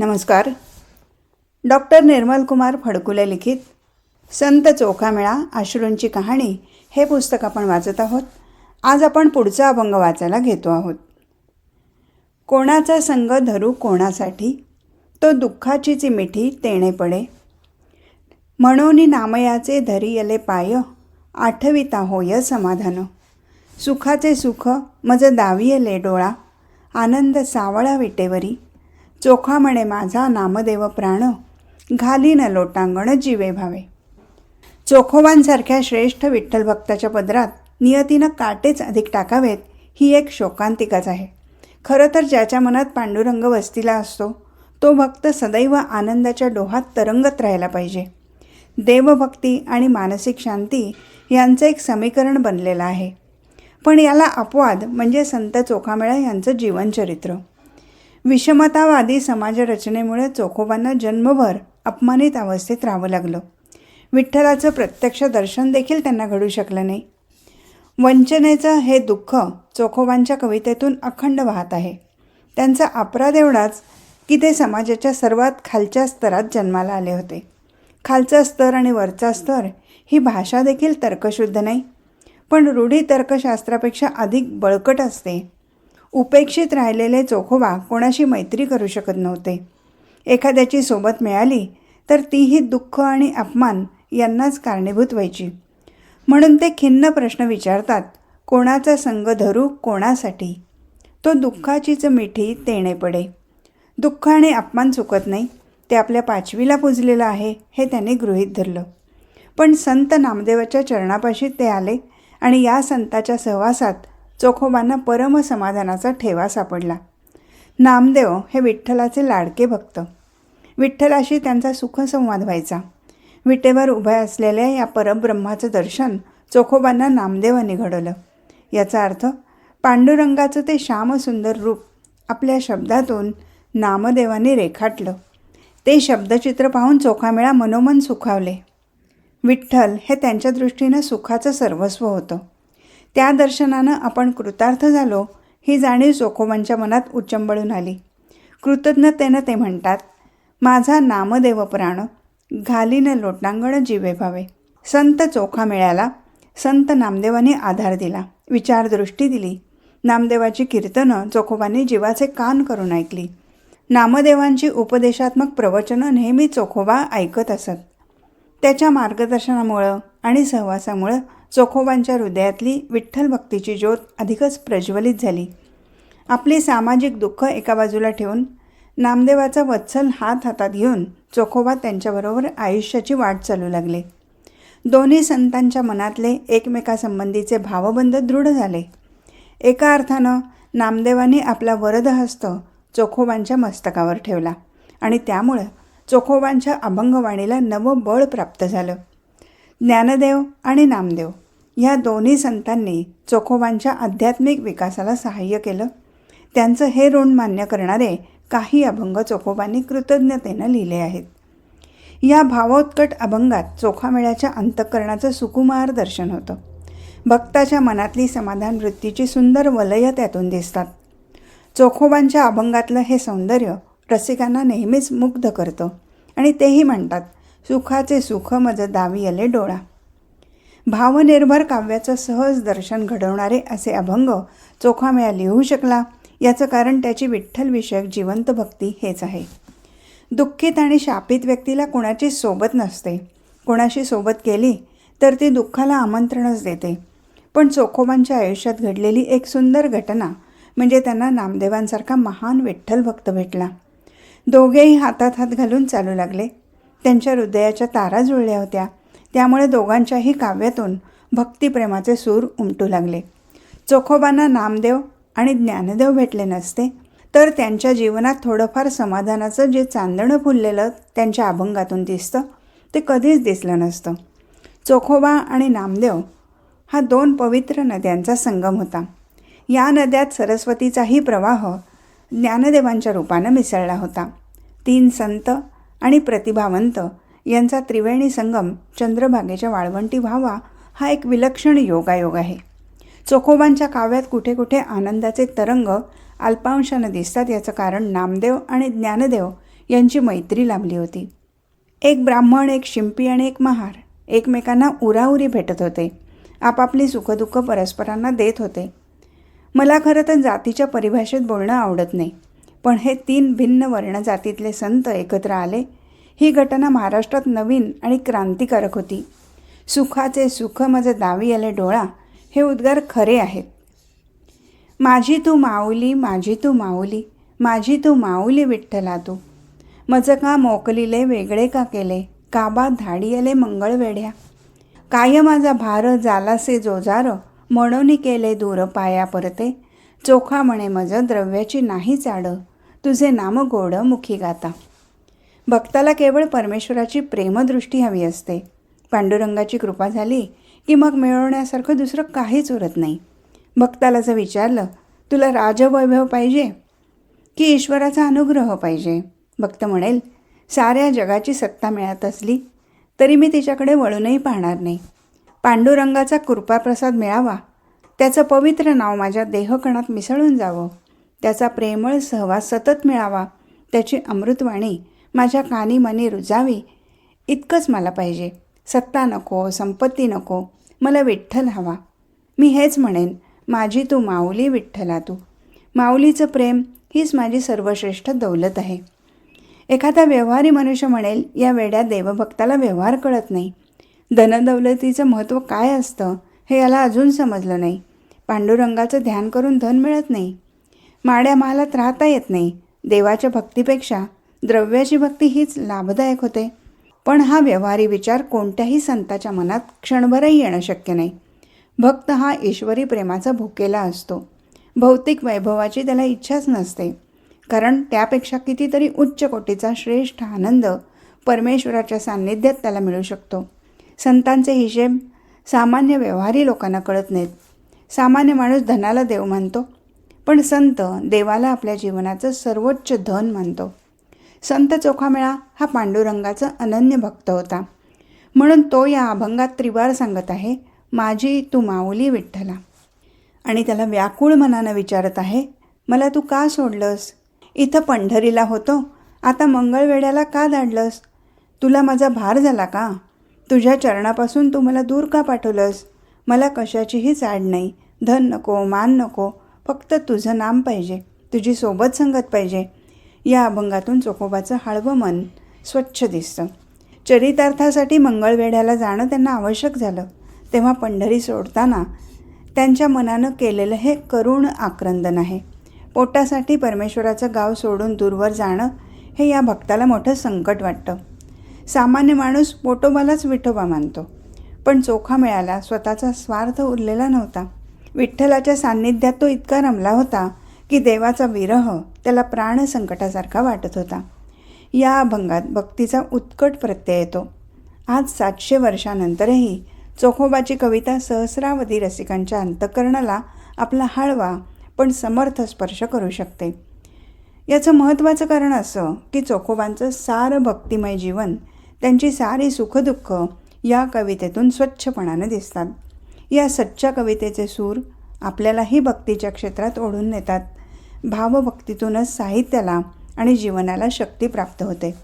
नमस्कार. डॉक्टर निर्मल कुमार फडकुले लिखित संत चोखामेळा अश्रूंची कहाणी हे पुस्तक आपण वाचत आहोत. आज आपण पुढचा अभंग वाचायला घेतो आहोत. कोणाचा संग धरू कोणासाठी? तो दुःखाचीच मिठी तेणे पडे. म्हणून नामयाचे धरियले पाय आठविता होय समाधान. सुखाचे सुख मज दावियले डोळा आनंद सावळा विटेवरी. चोखा म्हणे माझा नामदेव प्राण घाली न लोटांगण जीवे भावे. चोखोबांसारख्या श्रेष्ठ विठ्ठल भक्ताच्या पदरात नियतीनं काटेच अधिक टाकावेत ही एक शोकांतिकाच आहे. खरं तर ज्याच्या मनात पांडुरंग वस्तीला असतो तो भक्त सदैव आनंदाच्या डोहात तरंगत राहायला पाहिजे. देवभक्ती आणि मानसिक शांती यांचं एक समीकरण बनलेलं आहे. पण याला अपवाद म्हणजे संत चोखामेळा यांचं जीवनचरित्र. विषमतावादी समाजरचनेमुळे चोखोबांना जन्मभर अपमानित अवस्थेत राहावं लागलं. विठ्ठलाचं प्रत्यक्ष दर्शन देखील त्यांना घडू शकलं नाही. वंचनेचं हे दुःख चोखोबांच्या कवितेतून अखंड वाहत आहे. त्यांचा अपराध एवढाच की ते समाजाच्या सर्वात खालच्या स्तरात जन्माला आले होते. खालचा स्तर आणि वरचा स्तर ही भाषा देखील तर्कशुद्ध नाही. पण रूढी तर्कशास्त्रापेक्षा अधिक बळकट असते. उपेक्षित राहिलेले चोखोबा कोणाशी मैत्री करू शकत नव्हते. एखाद्याची सोबत मिळाली तर तीही दुःख आणि अपमान यांनाच कारणीभूत व्हायची. म्हणून ते खिन्न प्रश्न विचारतात कोणाचा संग धरू कोणासाठी? तो दुःखाचीच मिठी तेणे पडे. दुःख आणि अपमान चुकत नाही ते आपल्या पाचवीला पुजलेलं आहे हे त्यांनी गृहीत धरलं. पण संत नामदेवाच्या चरणापाशी ते आले आणि या संताच्या सहवासात चोखोबांना परमसमाधानाचा ठेवा सापडला. नामदेव हे विठ्ठलाचे लाडके भक्त. विठ्ठलाशी त्यांचा सुखसंवाद व्हायचा. विटेवर उभ्या असलेल्या या परब्रह्माचं दर्शन चोखोबांना नामदेवाने घडवलं याचा अर्थ पांडुरंगाचं ते श्यामसुंदर रूप आपल्या शब्दातून नामदेवाने रेखाटलं. ते शब्दचित्र पाहून चोखामेळा मनोमन सुखावले. विठ्ठल हे त्यांच्या दृष्टीनं सुखाचं सर्वस्व होतं. त्या दर्शनानं आपण कृतार्थ झालो ही जाणीव चोखोबांच्या मनात उचंबळून आली. कृतज्ञतेनं ते म्हणतात माझा नामदेव प्राण घालीनं लोटांगण जीवे भावे. संत चोखा मिळाला संत नामदेवाने आधार दिला विचारदृष्टी दिली. नामदेवाची कीर्तनं चोखोबांनी जीवाचे कान करून ऐकली. नामदेवांची उपदेशात्मक प्रवचनं नेहमी चोखोबा ऐकत असत. त्याच्या मार्गदर्शनामुळं आणि सहवासामुळं चोखोबांच्या हृदयातली विठ्ठल भक्तीची ज्योत अधिकच प्रज्वलित झाली. आपली सामाजिक दुःख एका बाजूला ठेवून नामदेवाचा वत्सल हात हातात घेऊन चोखोबा त्यांच्याबरोबर आयुष्याची वाट चालू लागले. दोन्ही संतांच्या मनातले एकमेकासंबंधीचे भावबंध दृढ झाले. एका अर्थानं नामदेवाने आपला वरदहस्त चोखोबांच्या मस्तकावर ठेवला आणि त्यामुळं चोखोबांच्या अभंगवाणीला नवं बळ प्राप्त झालं. ज्ञानदेव आणि नामदेव ह्या दोन्ही संतांनी चोखोबांच्या आध्यात्मिक विकासाला सहाय्य केलं. त्यांचं हे ऋण मान्य करणारे काही अभंग चोखोबांनी कृतज्ञतेनं लिहिले आहेत. या भावोत्कट अभंगात चोखामेळ्याच्या अंतःकरणाचं सुकुमार दर्शन होतं. भक्ताच्या मनातली समाधान वृत्तीची सुंदर वलय त्यातून दिसतात. चोखोबांच्या अभंगातलं हे सौंदर्य रसिकांना नेहमीच मुग्ध करतं आणि तेही म्हणतात सुखाचे सुख मज दावी आले डोळा. भावनिर्भर काव्याचं सहज दर्शन घडवणारे असे अभंग चोखामेळा लिहू शकला. याचं कारण त्याची विठ्ठलविषयक जिवंत भक्ती हेच आहे. दुःखित आणि शापित व्यक्तीला कोणाची सोबत नसते. कोणाशी सोबत केली तर ती दुःखाला आमंत्रणच देते. पण चोखोबांच्या आयुष्यात घडलेली एक सुंदर घटना म्हणजे त्यांना नामदेवांसारखा महान विठ्ठल भक्त भेटला. दोघेही हातात हात घालून चालू लागले. त्यांच्या हृदयाच्या तारा जुळल्या होत्या. त्यामुळे दोघांच्याही काव्यातून भक्तिप्रेमाचे सूर उमटू लागले. चोखोबांना नामदेव आणि ज्ञानदेव भेटले नसते तर त्यांच्या जीवनात थोडंफार समाधानाचं जे चांदणं फुललेलं त्यांच्या अभंगातून दिसतं ते कधीच दिसलं नसतं. चोखोबा आणि नामदेव हा दोन पवित्र नद्यांचा संगम होता. या नद्यात सरस्वतीचाही प्रवाह ज्ञानदेवांच्या रूपानं मिसळला होता. तीन संत आणि प्रतिभावंत यांचा त्रिवेणी संगम चंद्रभागेच्या वाळवंटी व्हावा हा एक विलक्षण योगायोग आहे. चोखोबांच्या काव्यात कुठे कुठे आनंदाचे तरंग अल्पांशानं दिसतात याचं कारण नामदेव आणि ज्ञानदेव यांची मैत्री लाभली होती. एक ब्राह्मण एक शिंपी आणि एक महार एकमेकांना उराउरी भेटत होते. आपापली सुखदुःख परस्परांना देत होते. मला खरं तर जातीच्या परिभाषेत बोलणं आवडत नाही. पण हे तीन भिन्न वर्ण जातीतले संत एकत्र आले. ही घटना महाराष्ट्रात नवीन आणि क्रांतिकारक होती. सुखाचे सुख माझं दावी आले डोळा हे उद्गार खरे आहेत. माझी तू माऊली माझी तू माऊली माझी तू माऊली विठ्ठला तू. मज का मोकलिले वेगळे का केले? काबा धाडी आले मंगळवेढ्या काय माझा भार जालासे जोजार? म्हणून केले दूर पाया परते. चोखा म्हणे मज द्रव्याची नाही चाडं. तुझे नाम गोड मुखी गाता. भक्ताला केवळ परमेश्वराची प्रेमदृष्टी हवी असते. पांडुरंगाची कृपा झाली की मग मिळवण्यासारखं दुसरं काहीच उरत नाही. भक्ताला जर विचारलं तुला राजवैभव पाहिजे की ईश्वराचा अनुग्रह पाहिजे? भक्त म्हणेल साऱ्या जगाची सत्ता मिळत असली तरी मी तिच्याकडे वळूनही पाहणार नाही. पांडुरंगाचा कृपाप्रसाद मिळावा. त्याचं पवित्र नाव माझ्या देहकणात मिसळून जावं. त्याचा प्रेमळ सहवास सतत मिळावा. त्याची अमृतवाणी माझ्या कानी मनी रुजावी. इतकंच मला पाहिजे. सत्ता नको संपत्ती नको. मला विठ्ठल हवा. मी हेच म्हणेन माझी तू माऊली विठ्ठला तू. माऊलीचं प्रेम हीच माझी सर्वश्रेष्ठ दौलत आहे. एखादा व्यवहारी मनुष्य म्हणेल या वेड्या देवभक्ताला व्यवहार कळत नाही. धनदौलतीचं महत्त्व काय असतं हे याला अजून समजलं नाही. पांडुरंगाचं ध्यान करून धन मिळत नाही. माड्या महालात राहता येत नाही. देवाच्या भक्तीपेक्षा द्रव्याची भक्ती हीच लाभदायक होते. पण हा व्यवहारी विचार कोणत्याही संताच्या मनात क्षणभरही येणं शक्य नाही. भक्त हा ईश्वरी प्रेमाचा भुकेला असतो. भौतिक वैभवाची त्याला इच्छाच नसते. कारण त्यापेक्षा कितीतरी उच्च कोटीचा श्रेष्ठ आनंद परमेश्वराच्या सान्निध्यात त्याला मिळू शकतो. संतांचे हिशेब सामान्य व्यवहारी लोकांना कळत नाहीत. सामान्य माणूस धनाला देव मानतो पण संत देवाला आपल्या जीवनाचं सर्वोच्च धन मानतो. संत चोखामेळा हा पांडुरंगाचा अनन्य भक्त होता. म्हणून तो या अभंगात त्रिवार सांगत आहे माझी तू माऊली विठ्ठला आणि त्याला व्याकुळ मनानं विचारत आहे मला तू का सोडलंस? इथं पंढरीला होतो. आता मंगळवेड्याला का दाडलंस? तुला माझा भार झाला का? तुझ्या चरणापासून तू मला दूर का पाठवलंस? मला कशाचीही चाड नाही. धन नको मान नको. फक्त तुझं नाम पाहिजे. तुझी सोबत संगत पाहिजे. या अभंगातून चोखोबाचं हळवं मन स्वच्छ दिसतं. चरितार्थासाठी मंगळवेढ्याला जाणं त्यांना आवश्यक झालं. तेव्हा पंढरी सोडताना त्यांच्या मनानं केलेलं हे करुण आक्रंदन आहे. पोटासाठी परमेश्वराचं गाव सोडून दूरवर जाणं हे या भक्ताला मोठं संकट वाटतं. सामान्य माणूस पोटोबालाच विठोबा मानतो. पण चोखा मिळाला स्वतःचा स्वार्थ उरलेला नव्हता. विठ्ठलाच्या सान्निध्यात तो इतका रमला होता की देवाचा विरह त्याला प्राणसंकटासारखा वाटत होता. या अभंगात भक्तीचा उत्कट प्रत्यय येतो. आज सातशे वर्षानंतरही चोखोबाची कविता सहस्रावधी रसिकांच्या अंतकरणाला आपला हळवा पण समर्थ स्पर्श करू शकते. याचं महत्त्वाचं कारण असं की चोखोबांचं सारं भक्तिमय जीवन त्यांची सारी सुखदुःख या कवितेतून स्वच्छपणानं दिसतात. या सच्च्या कवितेचे सूर आपल्यालाही भक्तीच्या क्षेत्रात ओढून नेतात. भावभक्तीतूनच साहित्याला आणि जीवनाला शक्ती प्राप्त होते.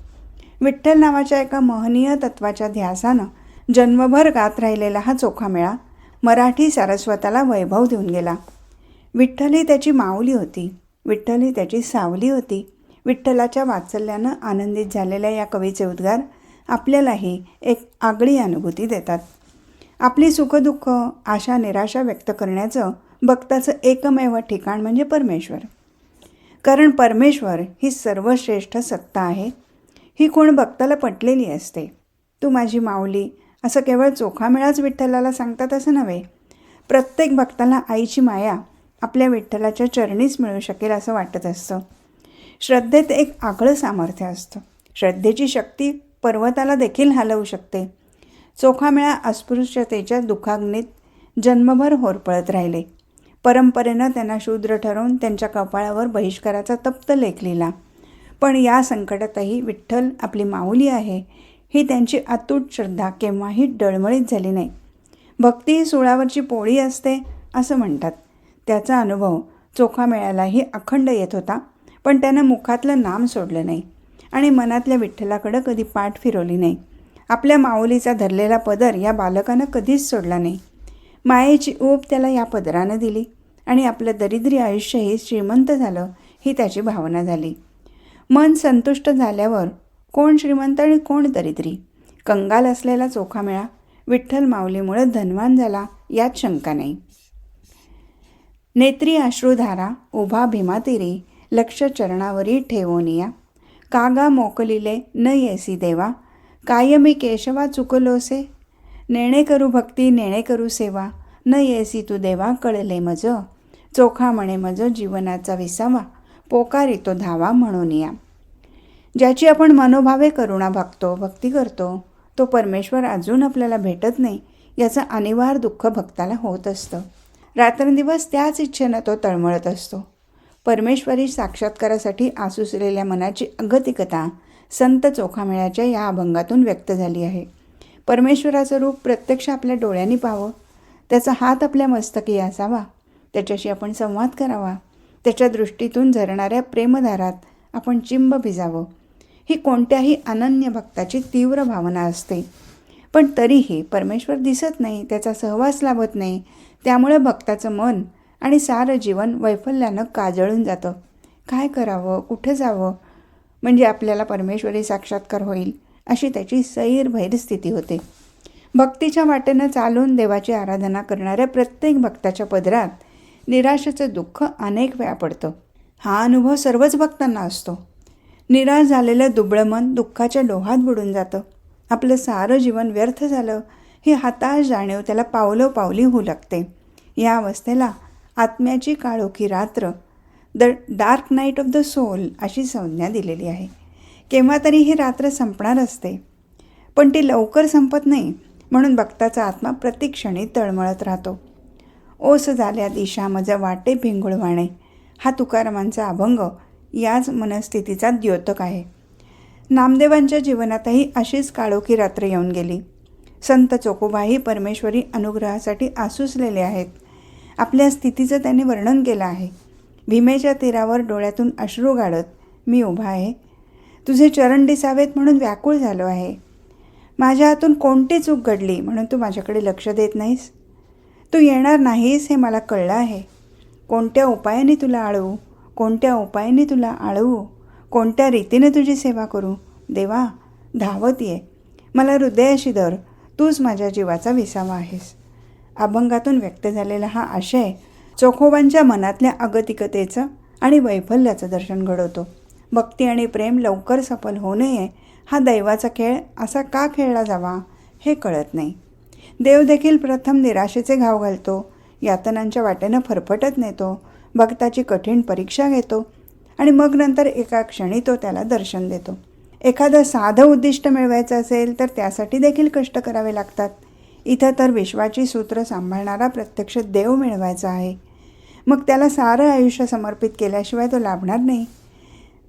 विठ्ठल नावाच्या एका महनीय तत्वाच्या ध्यासानं जन्मभर गात राहिलेला हा चोखा मेळा मराठी सारस्वताला वैभव देऊन गेला. विठ्ठल ही त्याची माऊली होती. विठ्ठल ही त्याची सावली होती. विठ्ठलाच्या वात्सल्यानं आनंदित झालेल्या या कवीचे उद्गार आपल्यालाही एक आगळी अनुभूती देतात. आपली सुखदुःख आशा निराशा व्यक्त करण्याचं भक्ताचं एकमेव ठिकाण म्हणजे परमेश्वर. कारण परमेश्वर ही सर्वश्रेष्ठ सत्ता आहे. ही कोण भक्ताला पटलेली असते? तू माझी माऊली असं केवळ चोखामेळाच विठ्ठलाला सांगतात असं नव्हे. प्रत्येक भक्ताला आईची माया आपल्या विठ्ठलाच्या चरणीच मिळू शकेल असं वाटत असतं. श्रद्धेत एक आगळं सामर्थ्य असतं. श्रद्धेची शक्ती पर्वताला देखील हलवू शकते. चोखामेळा अस्पृश्यतेच्या दुखाग्नीत जन्मभर होरपळत राहिले. परंपरेनं त्यांना शूद्र ठरवून त्यांच्या कपाळावर बहिष्काराचा तप्त लेख लिहिला. पण या संकटातही विठ्ठल आपली माऊली आहे ही त्यांची अतूट श्रद्धा केव्हाही डळमळीत झाली नाही. भक्ती ही सुळावरची पोळी असते असं म्हणतात. त्याचा अनुभव चोखा मेळ्यालाही अखंड येत होता पण त्यानं मुखातलं नाम सोडलं नाही आणि मनातल्या विठ्ठलाकडं कधी पाठ फिरवली नाही. आपल्या माऊलीचा धरलेला पदर या बालकानं कधीच सोडला नाही. मायेची ऊब त्याला या पदरानं दिली आणि आपलं दरिद्री आयुष्यही श्रीमंत झालं ही त्याची भावना झाली. मन संतुष्ट झाल्यावर कोण श्रीमंत आणि कोण दरिद्री? कंगाल असलेला चोखा मिळा विठ्ठल माऊलीमुळं धनवान झाला यात शंका नाही. नेत्री अश्रुधारा उभा भीमातिरी लक्ष चरणावरी ठेवोनिया कागा मोकलिले न येसी देवा काय मी केशवा चुकलोसे. नेणे करू भक्ती नेणे करू सेवा. न येसी तू देवा कळले मज. चोखा म्हणे मज जीवनाचा विसावा. पोकारी तो धावा म्हणून या. ज्याची आपण मनोभावे करुणा भागतो भक्ती करतो तो परमेश्वर अजून आपल्याला भेटत नाही याचं अनिवार्य दुःख भक्ताला होत असतं. रात्रंदिवस त्याच इच्छेनं तो तळमळत असतो. परमेश्वरी साक्षात्कारासाठी आसुसलेल्या मनाची अगतिकता संत चोखामेळ्याच्या या अभंगातून व्यक्त झाली आहे. परमेश्वराचं रूप प्रत्यक्ष आपल्या डोळ्यांनी पाहावं. त्याचा हात आपल्या मस्तकी असावा त्याच्याशी आपण संवाद करावा. त्याच्या दृष्टीतून झरणाऱ्या प्रेमधारात आपण चिंब भिजावं. ही कोणत्याही अनन्य भक्ताची तीव्र भावना असते. पण तरीही परमेश्वर दिसत नाही त्याचा सहवास लाभत नाही. त्यामुळे भक्ताचं मन आणि सारं जीवन वैफल्यानं काजळून जातं. काय करावं? कुठं जावं? म्हणजे आपल्याला परमेश्वरी साक्षात्कार होईल अशी त्याची सैरभैर स्थिती होते. भक्तीच्या वाटेनं चालून देवाची आराधना करणाऱ्या प्रत्येक भक्ताच्या पदरात निराशेचं दुःख अनेक वेळा पडतं. हा अनुभव सर्वच भक्तांना असतो. निराश झालेलं दुबळं मन दुःखाच्या डोहात बुडून जातं. आपलं सारं जीवन व्यर्थ झालं ही हताश जाणीव त्याला पावलो पावली होऊ लागते. या अवस्थेला आत्म्याची काळोखी रात्र the dark night of the soul अशी संज्ञा दिलेली आहे. केव्हा तरी ही रात्र संपणार असते. पण ती लवकर संपत नाही म्हणून भक्ताचा आत्मा प्रतिक्षणी तळमळत राहतो. ओस झाल्या दिशा मजा वाटे भिंगुळवाणे. हा तुकारामांचा अभंग याच मनस्थितीचा द्योतक आहे. नामदेवांच्या जीवनातही अशीच काळोखी रात्र येऊन गेली. संत चोकोबाही परमेश्वरी अनुग्रहासाठी आसुसलेले आहेत. आपल्या स्थितीचं त्यांनी वर्णन केलं आहे. भीमेच्या तीरावर डोळ्यातून अश्रू गाळत मी उभा आहे. तुझे चरण दिसावेत म्हणून व्याकुळ झालो आहे. माझ्या हातून कोणती चूक घडली म्हणून तू माझ्याकडे लक्ष देत नाहीस? तू येणार नाहीस हे मला कळलं आहे. कोणत्या उपायाने तुला आळवू? कोणत्या उपायाने तुला आळवू? कोणत्या रीतीने तुझी सेवा करू? देवा धावत ये. मला हृदयाशी धर. तूच माझ्या जीवाचा विसावा आहेस. अभंगातून व्यक्त झालेला हा आशय चोखोबांच्या मनातल्या अगतिकतेचं आणि वैफल्याचं दर्शन घडवतो. भक्ती आणि प्रेम लवकर सफल होऊ नये हा दैवाचा खेळ असा का खेळला जावा हे कळत नाही. देव देखील प्रथम निराशेचे घाव घालतो यातनांच्या वाटेनं फरफटत नेतो भक्ताची कठीण परीक्षा घेतो आणि मग नंतर एका क्षणी तो त्याला दर्शन देतो. एखादं साधं उद्दिष्ट मिळवायचं असेल तर त्यासाठी देखील कष्ट करावे लागतात. इथं तर विश्वाची सूत्र सांभाळणारा प्रत्यक्ष देव मिळवायचा आहे. मग त्याला सारं आयुष्य समर्पित केल्याशिवाय तो लाभणार नाही.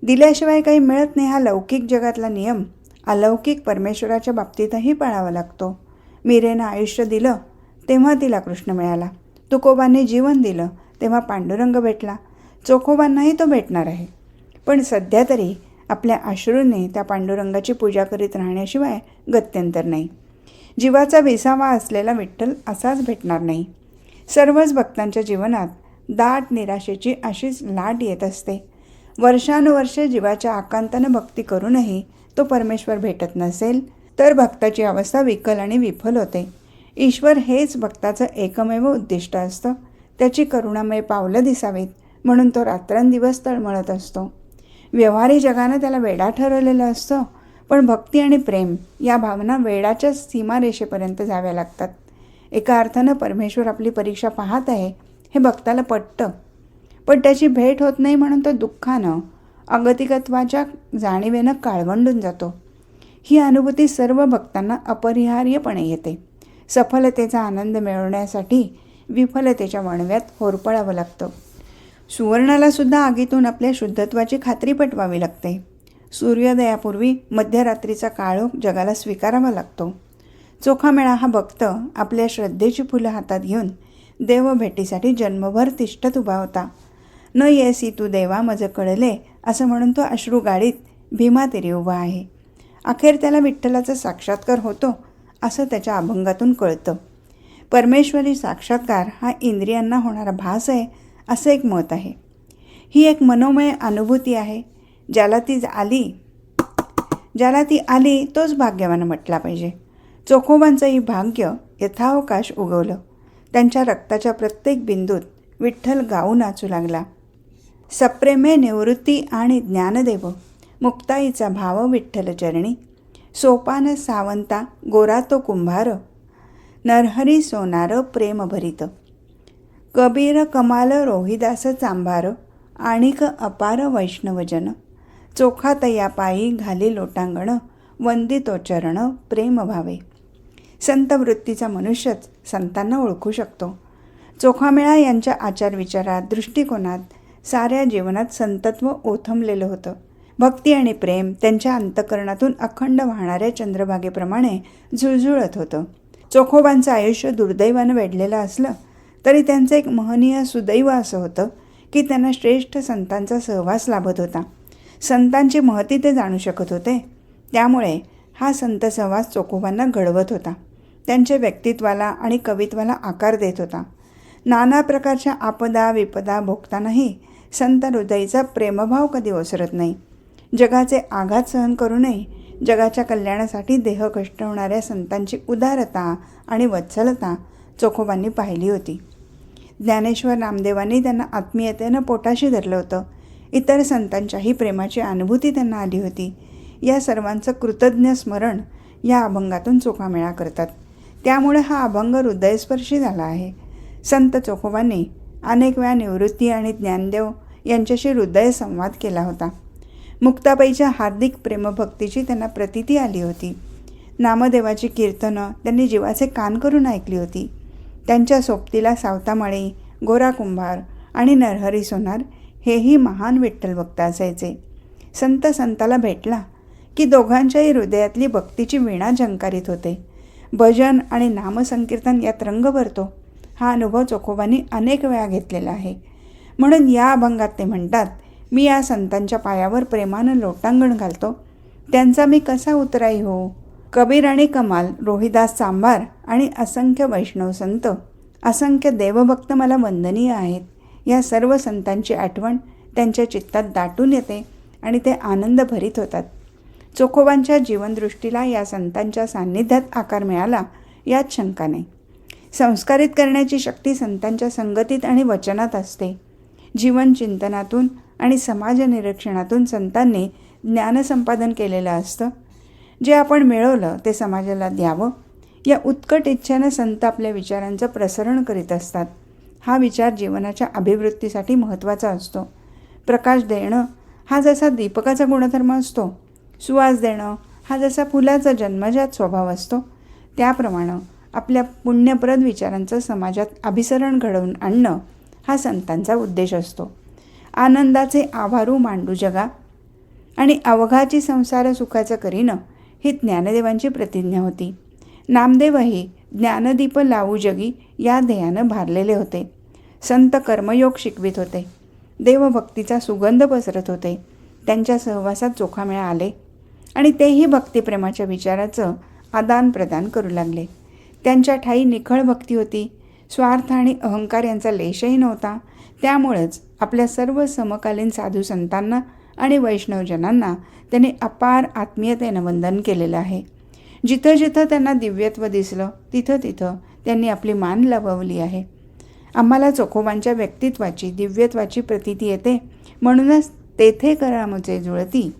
दिल्याशिवाय काही मिळत नाही हा लौकिक जगातला नियम. अलौकिक परमेश्वराच्या बाबतीतही पाळावा लागतो. मीरेनं आयुष्य दिलं तेव्हा तिला कृष्ण मिळाला. तुकोबांनी जीवन दिलं तेव्हा पांडुरंग भेटला. चोखोबांनाही तो भेटणार आहे. पण सध्या तरी आपल्या अश्रूने त्या पांडुरंगाची पूजा करीत राहण्याशिवाय गत्यंतर नाही. जीवाचा विसावा असलेला विठ्ठल असाच भेटणार नाही. सर्वच भक्तांच्या जीवनात दाट निराशेची अशीच लाट येत असते. वर्षानुवर्षे जीवाच्या आकांतानं भक्ती करूनही तो परमेश्वर भेटत नसेल तर भक्ताची अवस्था विकल आणि विफल होते. ईश्वर हेच भक्ताचं एकमेव उद्दिष्ट असतं. त्याची करुणामय पावलं दिसावीत म्हणून तो रात्रंदिवस तळमळत असतो. व्यवहारी जगानं त्याला वेडा ठरवलेलं असतं पण भक्ती आणि प्रेम या भावना वेळाच्या सीमारेषेपर्यंत जाव्या लागतात. एका अर्थानं परमेश्वर आपली परीक्षा पाहत आहे हे भक्ताला पटतं पण त्याची भेट होत नाही म्हणून तो दुःखानं अगतिकत्वाच्या जाणीवेनं काळवंडून जातो. ही अनुभूती सर्व भक्तांना अपरिहार्यपणे येते. सफलतेचा आनंद मिळवण्यासाठी विफलतेच्या वणव्यात होरपळावं लागतं. सुवर्णाला सुद्धा आगीतून आपल्या शुद्धत्वाची खात्री पटवावी लागते. सूर्योदयापूर्वी मध्यरात्रीचा काळोख जगाला स्वीकारावा लागतो. चोखामेळा हा भक्त आपल्या श्रद्धेची फुलं हातात घेऊन देवभेटीसाठी जन्मभर तिष्ठत उभा होता. न येसी तू देवा मज कळले असं म्हणून तो अश्रू गाडीत भीमातिरी उभा आहे. अखेर त्याला विठ्ठलाचा साक्षात्कार होतो असं त्याच्या अभंगातून कळतं. परमेश्वरी साक्षात्कार हा इंद्रियांना होणारा भास आहे असं एक मत आहे. ही एक मनोमय अनुभूती आहे ज्याला ती आली ज्याला ती आली तोच भाग्यवान म्हटला पाहिजे. चोखोबांचंही भाग्य यथावकाश उगवलं. त्यांच्या रक्ताच्या प्रत्येक बिंदूत विठ्ठल गाऊ नाचू लागला. सप्रेमे निवृत्ती आणि ज्ञानदेव मुक्ताईचा भाव विठ्ठल चरणी सोपान सावंता गोरा तो कुंभार नरहरी सोनार प्रेम भरित कबीर कमाल रोहिदास चांभार आणिक अपार वैष्णवजन चोखा तया पायी घाली लोटांगण वंदितो चरण प्रेम भावे. संतवृत्तीचा मनुष्यच संतांना ओळखू शकतो. चोखामेळा यांच्या आचारविचारात दृष्टिकोनात साऱ्या जीवनात संतत्व ओथंबलेलं होतं. भक्ती आणि प्रेम त्यांच्या अंतकरणातून अखंड वाहणाऱ्या चंद्रभागेप्रमाणे झुळझुळत होतं. चोखोबांचं आयुष्य दुर्दैवानं वेढलेलं असलं तरी त्यांचं एक महनीय सुदैव असं होतं की त्यांना श्रेष्ठ संतांचा सहवास लाभत होता. संतांची महती ते जाणू शकत होते. त्यामुळे हा संत सहवास चोखोबांना घडवत होता. त्यांच्या व्यक्तित्वाला आणि कवित्वाला आकार देत होता. नाना प्रकारच्या आपदा विपदा भोगतानाही संत हृदयीचा प्रेमभाव कधी ओसरत नाही. जगाचे आघात सहन करूनही जगाच्या कल्याणासाठी देह कष्ट होणाऱ्या संतांची उदारता आणि वत्सलता चोखोबांनी पाहिली होती. ज्ञानेश्वर नामदेवांनी त्यांना आत्मीयतेनं पोटाशी धरलं होतं. इतर संतांच्याही प्रेमाची अनुभूती त्यांना आली होती. या सर्वांचं कृतज्ञ स्मरण या अभंगातून चोखामेळा करतात. त्यामुळे हा अभंग हृदयस्पर्शी झाला आहे. संत चोखोबांनी अनेक वेळा निवृत्ती आणि ज्ञानदेव यांच्याशी हृदय संवाद केला होता. मुक्ताबाईच्या हार्दिक प्रेमभक्तीची त्यांना प्रतीती आली होती. नामदेवाची कीर्तनं त्यांनी जीवाचे कान करून ऐकली होती. त्यांच्या सोबतीला सावतामाळी गोरा कुंभार आणि नरहरी सोनार हेही महान विठ्ठल भक्त असायचे. संत संताला भेटला की दोघांच्याही हृदयातली भक्तीची वीणा झंकारित होते. भजन आणि नामसंकीर्तन यात रंग भरतो. हा अनुभव चोखोबांनी अनेक वेळा घेतलेला आहे. म्हणून या अभंगात ते म्हणतात मी या संतांच्या पायावर प्रेमानं लोटांगण घालतो. त्यांचा मी कसा उतराई हो? कबीर आणि कमाल रोहिदास सांभार आणि असंख्य वैष्णव संत असंख्य देवभक्त मला वंदनीय आहेत. या सर्व संतांची आठवण त्यांच्या चित्तात दाटून येते आणि ते आनंद भरीत होतात. चोखोबांच्या जीवनदृष्टीला या संतांच्या सान्निध्यात आकार मिळाला यात शंका नाही. संस्कारित करण्याची शक्ती संतांच्या संगतीत आणि वचनात असते. जीवन चिंतनातून आणि समाज निरीक्षणातून संतांनी ज्ञानसंपादन केलेलं असतं. जे आपण मिळवलं ते समाजाला द्यावं. या उत्कट इच्छेनं संत आपल्या विचारांचं प्रसरण करीत असतात. हा विचार जीवनाच्या अभिवृत्तीसाठी महत्त्वाचा असतो. प्रकाश देणं हा जसा दीपकाचा गुणधर्म असतो सुवास देणं हा जसा फुलाचा जन्मजात स्वभाव असतो त्याप्रमाणे आपल्या पुण्यप्रद विचारांचं समाजात अभिसरण घडवून आणणं हा संतांचा उद्देश असतो. आनंदाचे आभारू मांडू जगा आणि अवघाची संसार सुखाचं करीनं ही ज्ञानदेवांची प्रतिज्ञा होती. नामदेवही ज्ञानदीप लावू जगी या ध्येयानं भारलेले होते. संत कर्मयोग शिकवित होते. देवभक्तीचा सुगंध पसरत होते. त्यांच्या सहवासात चोखामेळा आले. आणि तेही भक्तिप्रेमाच्या विचाराचं आदान प्रदान करू लागले. त्यांच्या ठाई निखळ भक्ती होती. स्वार्थ आणि अहंकार यांचा लेशही नव्हता. त्यामुळंच आपल्या सर्व समकालीन साधू संतांना आणि वैष्णवजनांना त्यांनी अपार आत्मीयतेनं वंदन केलेलं आहे. जिथं जिथं त्यांना दिव्यत्व दिसलं तिथं तिथं त्यांनी आपली मान लववली आहे. आम्हाला चोखोबांच्या व्यक्तित्वाची दिव्यत्वाची प्रतीती येते. म्हणूनच तेथे करामुचे जुळती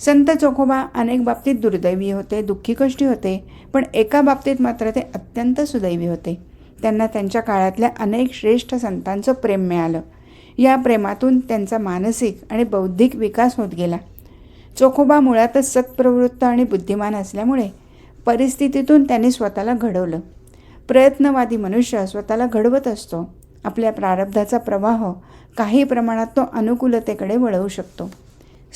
संत चोखोबा अनेक बाबतीत दुर्दैवी होते दुःखी कष्टी होते पण एका बाबतीत मात्र ते अत्यंत सुदैवी होते. त्यांना त्यांच्या काळातल्या अनेक श्रेष्ठ संतांचं प्रेम मिळालं. या प्रेमातून त्यांचा मानसिक आणि बौद्धिक विकास होत गेला. चोखोबा मुळातच सत्प्रवृत्त आणि बुद्धिमान असल्यामुळे परिस्थितीतून त्यांनी स्वतःला घडवलं. प्रयत्नवादी मनुष्य स्वतःला घडवत असतो. आपल्या प्रारब्धाचा प्रवाह काही प्रमाणात तो अनुकूलतेकडे वळवू शकतो.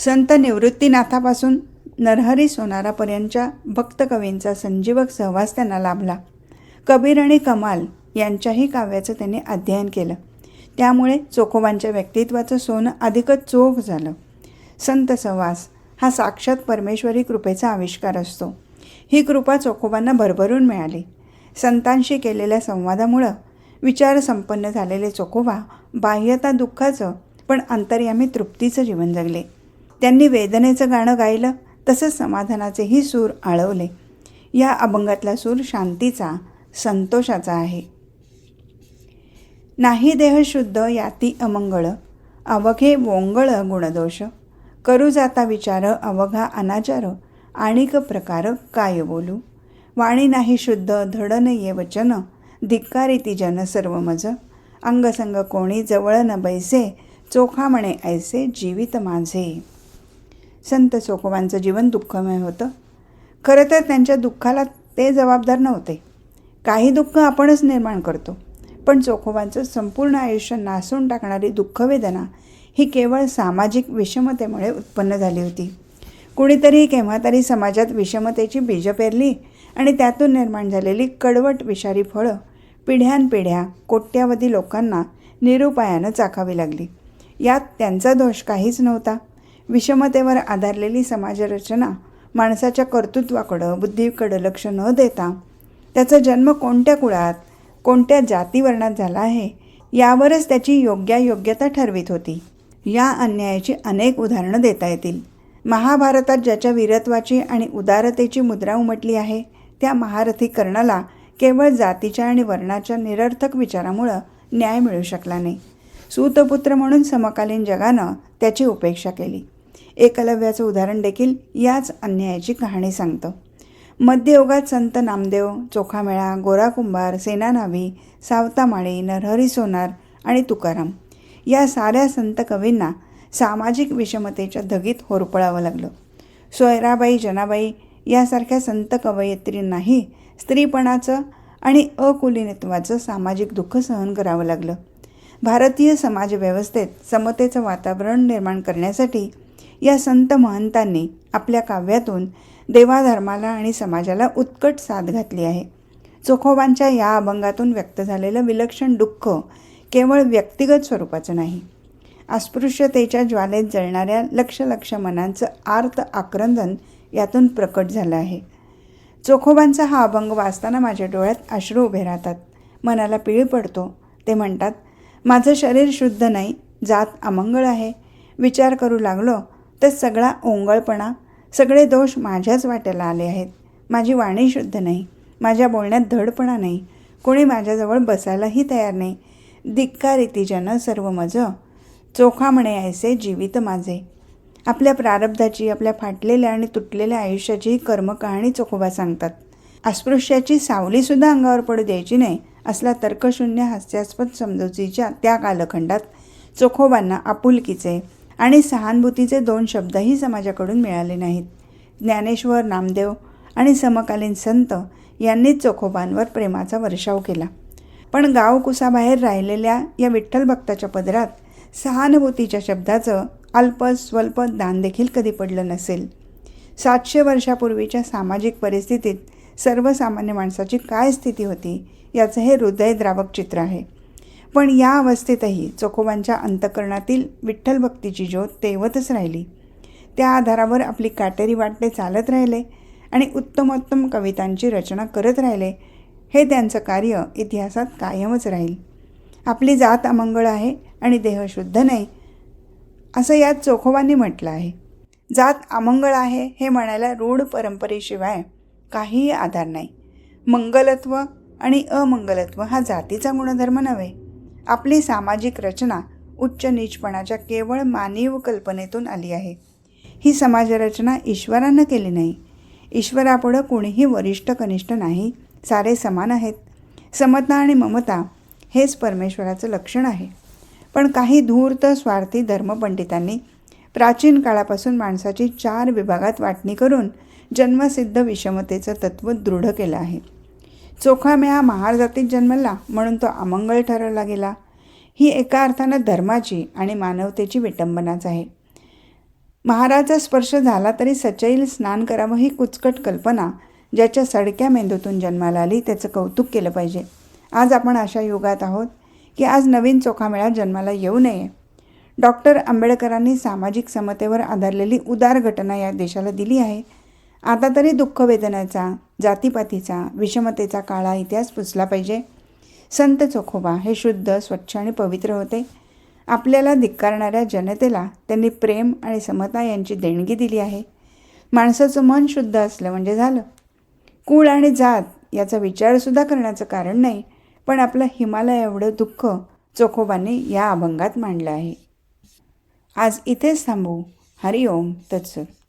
संत निवृत्तीनाथापासून नरहरी सोनारापर्यंतच्या भक्तकवींचा संजीवक सहवास त्यांना लाभला. कबीर आणि कमाल यांच्याही काव्याचं त्यांनी अध्ययन केलं. त्यामुळे चोखोबांच्या व्यक्तित्वाचं सोनं अधिकच चोख झालं. संत सहवास हा साक्षात परमेश्वरी कृपेचा आविष्कार असतो. ही कृपा चोखोबांना भरभरून मिळाली. संतांशी केलेल्या संवादामुळं विचार संपन्न झालेले चोखोबा बाह्यता दुःखाचं पण अंतर्यामी तृप्तीचं जीवन जगले. त्यांनी वेदनेचं गाणं गायलं तसंच समाधानाचेही सूर आळवले. या अभंगातला सूर शांतीचा संतोषाचा आहे. नाही देह शुद्ध याती अमंगळ अवघे वोंगळ गुणदोष करू जाता विचार अवघा अनाचार आणिक प्रकार काय बोलू? वाणी नाही शुद्ध धडन ये वचन धिक्कारी ती जन सर्व मज अंगसंग कोणी जवळ न बैसे चोखा म्हणे ऐसे जीवित माझे. संत सोकोबांचं जीवन दुःखमय होतं. खरं तर त्यांच्या दुःखाला ते जबाबदार नव्हते. काही दुःख आपणच निर्माण करतो. पण चोखोबांचं संपूर्ण आयुष्य नासून टाकणारी दुःखवेदना ही केवळ सामाजिक विषमतेमुळे उत्पन्न झाली होती. कुणीतरी केव्हा तरी समाजात विषमतेची बीजं पेरली आणि त्यातून निर्माण झालेली कडवट विषारी फळं पिढ्यानपिढ्या कोट्यावधी लोकांना निरुपायानं चाखावी लागली. यात त्यांचा दोष काहीच नव्हता. विषमतेवर आधारलेली समाजरचना माणसाच्या कर्तृत्वाकडं बुद्धीकडं लक्ष न देता त्याचा जन्म कोणत्या कुळात कोणत्या जातीवर्णात झाला आहे यावरच त्याची योग्यायोग्यता ठरवित होती. या अन्यायाची अनेक उदाहरणं देता येतील. महाभारतात ज्याच्या वीरत्वाची आणि उदारतेची मुद्रा उमटली आहे त्या महारथी कर्णाला केवळ जातीच्या आणि वर्णाच्या निरर्थक विचारामुळं न्याय मिळू शकला नाही. सूतपुत्र म्हणून समकालीन जगानं त्याची उपेक्षा केली. एकलव्याचं उदाहरण देखील याच अन्यायाची कहाणी सांगतं. मध्ययुगात संत नामदेव चोखामेळा गोरा कुंभार सेनानावी सावतामाळी नरहरी सोनार आणि तुकाराम या साऱ्या संत कवींना सामाजिक विषमतेच्या धगीत होरपळावं लागलं. सोयराबाई जनाबाई यासारख्या संत कवयित्रींनाही स्त्रीपणाचं आणि अकुलीनत्वाचं सामाजिक दुःख सहन करावं लागलं. भारतीय समाजव्यवस्थेत समतेचं वातावरण निर्माण करण्यासाठी या संत महंतांनी आपल्या काव्यातून देवाधर्माला आणि समाजाला उत्कट साथ घातली आहे. चोखोबांच्या या अभंगातून व्यक्त झालेलं विलक्षण दुःख केवळ व्यक्तिगत स्वरूपाचं नाही अस्पृश्यतेच्या ज्वालेत जळणाऱ्या लक्ष लक्ष मनांचं आर्त आक्रंदन यातून प्रकट झालं आहे. चोखोबांचा हा अभंग वाचताना माझ्या डोळ्यात अश्रू उभे राहतात. मनाला पिळी पडतो. ते म्हणतात माझं शरीर शुद्ध नाही जात अमंगळ आहे. विचार करू लागलो तर सगळा ओंगळपणा सगळे दोष माझ्याच वाट्याला आले आहेत. माझी वाणी शुद्ध नाही माझ्या बोलण्यात धडपणा नाही कोणी माझ्याजवळ बसायलाही तयार नाही. धिक्कारितीजनं सर्व मज चोखा म्हणे ऐसे जीवित माझे. आपल्या प्रारब्धाची आपल्या फाटलेल्या आणि तुटलेल्या आयुष्याची कर्मकहाणी चोखोबा सांगतात. अस्पृश्याची सावलीसुद्धा अंगावर पडू द्यायची नाही असला तर्कशून्य हास्यास्पद समजुतीच्या त्या कालखंडात चोखोबांना आपुलकीचे आणि सहानुभूतीचे दोन शब्दही समाजाकडून मिळाले नाहीत. ज्ञानेश्वर नामदेव आणि समकालीन संत यांनीच चोखोबांवर प्रेमाचा वर्षाव केला. पण गाव कुसाबाहेर राहिलेल्या या विठ्ठल भक्ताच्या पदरात सहानुभूतीच्या शब्दाचं अल्प स्वल्प दान देखील कधी पडलं नसेल? सातशे वर्षापूर्वीच्या सामाजिक परिस्थितीत सर्वसामान्य माणसाची काय स्थिती होती? याचं हे हृदयद्रावक चित्र आहे. पण या अवस्थेतही चोखोबांच्या अंतकरणातील विठ्ठल भक्तीची ज्योत तेवतच राहिली. त्या आधारावर आपली काटेरी वाटणे चालत राहिले आणि उत्तमोत्तम कवितांची रचना करत राहिले. हे त्यांचं कार्य इतिहासात कायमच राहील. आपली जात अमंगळ आहे आणि देह शुद्ध नाही असं यात चोखोबांनी म्हटलं आहे. जात अमंगळ आहे हे म्हणायला रूढ परंपरेशिवाय काहीही आधार नाही. मंगलत्व आणि अमंगलत्व हा जातीचा गुणधर्म नव्हे. आपली सामाजिक रचना उच्च नीचपणाच्या केवळ मानव कल्पनेतून आली आहे. ही समाजरचना ईश्वरानं केली नाही. ईश्वरापुढं कोणीही वरिष्ठ कनिष्ठ नाही. सारे समान आहेत. समता आणि ममता हेच परमेश्वराचं लक्षण आहे. पण काही धूर्त स्वार्थी धर्मपंडितांनी प्राचीन काळापासून माणसाची चार विभागात वाटणी करून जन्मसिद्ध विषमतेचं तत्त्व दृढ केलं आहे. चोखामेळा महार जातीत जन्मला म्हणून तो अमंगळ ठरवला गेला. ही एका अर्थानं धर्माची आणि मानवतेची विटंबनाच आहे. महाराजा स्पर्श झाला तरी सचैल स्नान करावं ही कुचकट कल्पना ज्याच्या सडक्या मेंदूतून जन्माला आली त्याचं कौतुक केलं पाहिजे. आज आपण अशा युगात आहोत की आज नवीन चोखामेळा जन्माला येऊ नये. डॉक्टर आंबेडकरांनी सामाजिक समतेवर आधारलेली उदार घटना या देशाला दिली आहे. आता तरी दुःख वेदनाचा जातीपातीचा विषमतेचा काळा इतिहास पुसला पाहिजे. संत चोखोबा हे शुद्ध स्वच्छ आणि पवित्र होते. आपल्याला धिक्कारणाऱ्या जनतेला त्यांनी प्रेम आणि समता यांची देणगी दिली आहे. माणसाचं मन शुद्ध असलं म्हणजे झालं. कुळ आणि जात याचा विचारसुद्धा करण्याचं कारण नाही पण आपलं हिमालय एवढं दुःख चोखोबांनी या अभंगात मांडलं आहे. आज इथेच थांबू. हरिओम तत्सत.